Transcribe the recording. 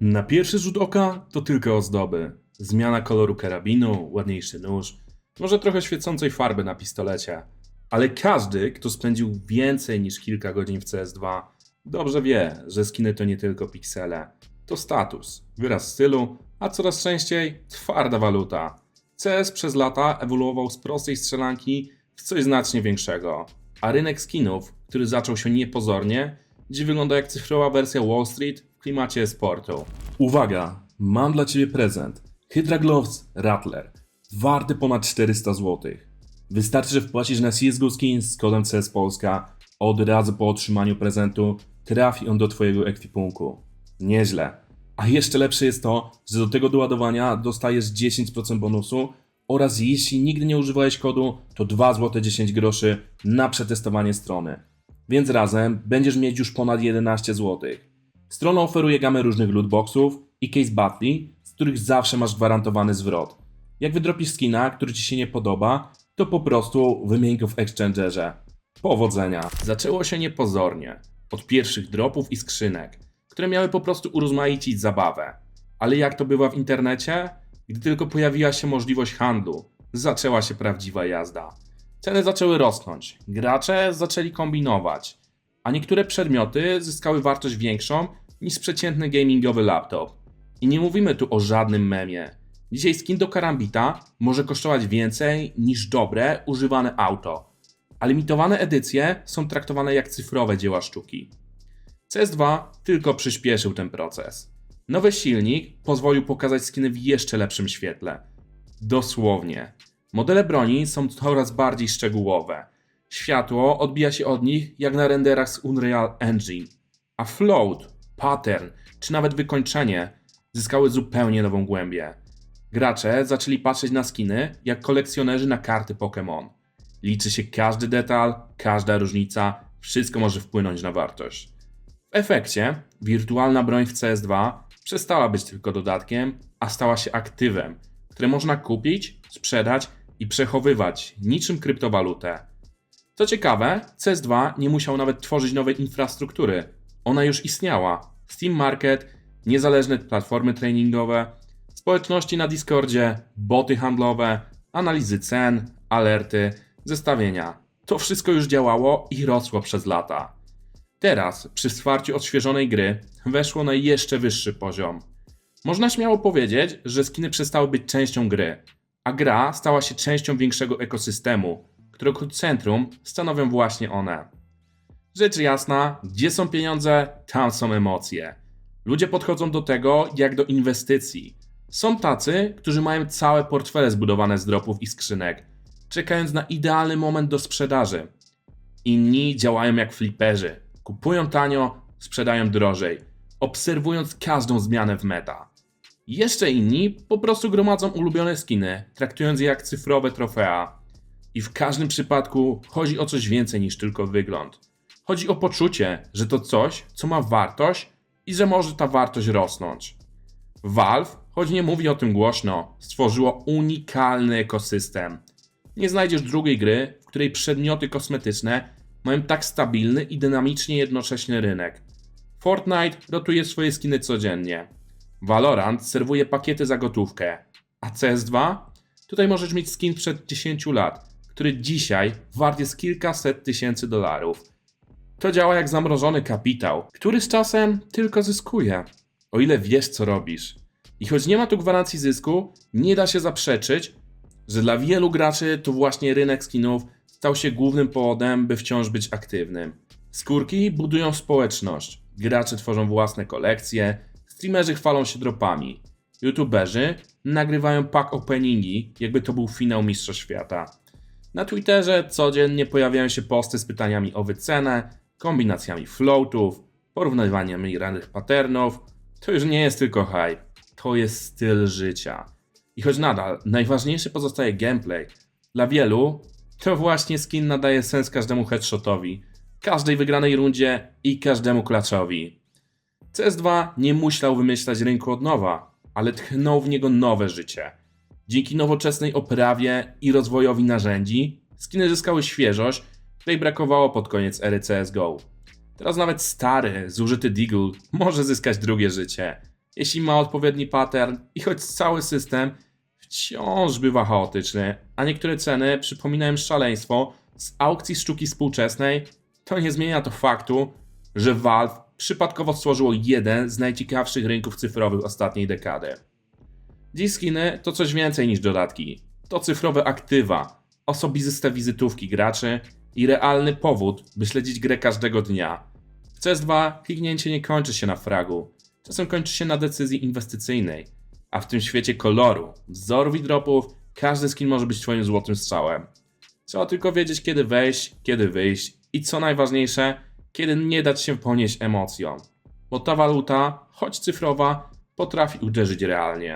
Na pierwszy rzut oka to tylko ozdoby. Zmiana koloru karabinu, ładniejszy nóż, może trochę świecącej farby na pistolecie. Ale każdy, kto spędził więcej niż kilka godzin w CS2, dobrze wie, że skiny to nie tylko piksele. To status, wyraz stylu, a coraz częściej twarda waluta. CS przez lata ewoluował z prostej strzelanki w coś znacznie większego. A rynek skinów, który zaczął się niepozornie, dziś wygląda jak cyfrowa wersja Wall Street klimacie sportu. Uwaga, mam dla Ciebie prezent. Hydra Gloves Rattler, warty ponad 400 zł. Wystarczy, że wpłacisz na CSGO Skins z kodem CS Polska, od razu po otrzymaniu prezentu trafi on do Twojego ekwipunku. Nieźle. A jeszcze lepsze jest to, że do tego doładowania dostajesz 10% bonusu oraz jeśli nigdy nie używałeś kodu, to 2 zł 10 groszy na przetestowanie strony. Więc razem będziesz mieć już ponad 11 zł. Strona oferuje gamę różnych lootboxów i case battle, z których zawsze masz gwarantowany zwrot. Jak wydropisz skina, który ci się nie podoba, to po prostu wymień go w exchangerze. Powodzenia! Zaczęło się niepozornie. Od pierwszych dropów i skrzynek, które miały po prostu urozmaicić zabawę. Ale jak to bywa w internecie? Gdy tylko pojawiła się możliwość handlu, zaczęła się prawdziwa jazda. Ceny zaczęły rosnąć, gracze zaczęli kombinować, a niektóre przedmioty zyskały wartość większą niż przeciętny gamingowy laptop. I nie mówimy tu o żadnym memie. Dzisiaj skin do karambita może kosztować więcej niż dobre, używane auto. A limitowane edycje są traktowane jak cyfrowe dzieła sztuki. CS2 tylko przyspieszył ten proces. Nowy silnik pozwolił pokazać skiny w jeszcze lepszym świetle. Dosłownie. Modele broni są coraz bardziej szczegółowe. Światło odbija się od nich jak na renderach z Unreal Engine. A float, pattern czy nawet wykończenie zyskały zupełnie nową głębię. Gracze zaczęli patrzeć na skiny jak kolekcjonerzy na karty Pokémon. Liczy się każdy detal, każda różnica, wszystko może wpłynąć na wartość. W efekcie wirtualna broń w CS2 przestała być tylko dodatkiem, a stała się aktywem, które można kupić, sprzedać i przechowywać niczym kryptowalutę. Co ciekawe, CS2 nie musiał nawet tworzyć nowej infrastruktury. Ona już istniała. Steam Market, niezależne platformy treningowe, społeczności na Discordzie, boty handlowe, analizy cen, alerty, zestawienia. To wszystko już działało i rosło przez lata. Teraz, przy wsparciu odświeżonej gry, weszło na jeszcze wyższy poziom. Można śmiało powiedzieć, że skiny przestały być częścią gry, a gra stała się częścią większego ekosystemu, którego centrum stanowią właśnie one. Rzecz jasna, gdzie są pieniądze, tam są emocje. Ludzie podchodzą do tego jak do inwestycji. Są tacy, którzy mają całe portfele zbudowane z dropów i skrzynek, czekając na idealny moment do sprzedaży. Inni działają jak fliperzy. Kupują tanio, sprzedają drożej, obserwując każdą zmianę w meta. Jeszcze inni po prostu gromadzą ulubione skiny, traktując je jak cyfrowe trofea. I w każdym przypadku chodzi o coś więcej niż tylko wygląd. Chodzi o poczucie, że to coś, co ma wartość i że może ta wartość rosnąć. Valve, choć nie mówi o tym głośno, stworzyło unikalny ekosystem. Nie znajdziesz drugiej gry, w której przedmioty kosmetyczne mają tak stabilny i dynamicznie jednocześnie rynek. Fortnite rotuje swoje skiny codziennie. Valorant serwuje pakiety za gotówkę. A CS2? Tutaj możesz mieć skin przed 10 lat, który dzisiaj wart jest kilkaset tysięcy dolarów. To działa jak zamrożony kapitał, który z czasem tylko zyskuje. O ile wiesz, co robisz. I choć nie ma tu gwarancji zysku, nie da się zaprzeczyć, że dla wielu graczy to właśnie rynek skinów stał się głównym powodem, by wciąż być aktywnym. Skórki budują społeczność, gracze tworzą własne kolekcje, streamerzy chwalą się dropami, youtuberzy nagrywają pack openingi, jakby to był finał Mistrzostw Świata. Na Twitterze codziennie pojawiają się posty z pytaniami o wycenę, kombinacjami floatów, porównywaniami ranych patternów. To już nie jest tylko hype, to jest styl życia. I choć nadal najważniejszy pozostaje gameplay, dla wielu to właśnie skin nadaje sens każdemu headshotowi, każdej wygranej rundzie i każdemu klaczowi. CS2 nie musiał wymyślać rynku od nowa, ale tchnął w niego nowe życie. Dzięki nowoczesnej oprawie i rozwojowi narzędzi, skiny zyskały świeżość, której brakowało pod koniec ery CSGO. Teraz nawet stary, zużyty Deagle może zyskać drugie życie. jeśli ma odpowiedni pattern i choć cały system wciąż bywa chaotyczny, a niektóre ceny przypominają szaleństwo z aukcji sztuki współczesnej, to nie zmienia to faktu, że Valve przypadkowo stworzyło jeden z najciekawszych rynków cyfrowych ostatniej dekady. Dziś skiny to coś więcej niż dodatki. To cyfrowe aktywa, osobiste wizytówki graczy i realny powód, by śledzić grę każdego dnia. W CS2 kliknięcie nie kończy się na fragu, czasem kończy się na decyzji inwestycyjnej, a w tym świecie koloru, wzorów i dropów każdy skin może być twoim złotym strzałem. Trzeba tylko wiedzieć kiedy wejść, kiedy wyjść i co najważniejsze, kiedy nie dać się ponieść emocjom. Bo ta waluta, choć cyfrowa, potrafi uderzyć realnie.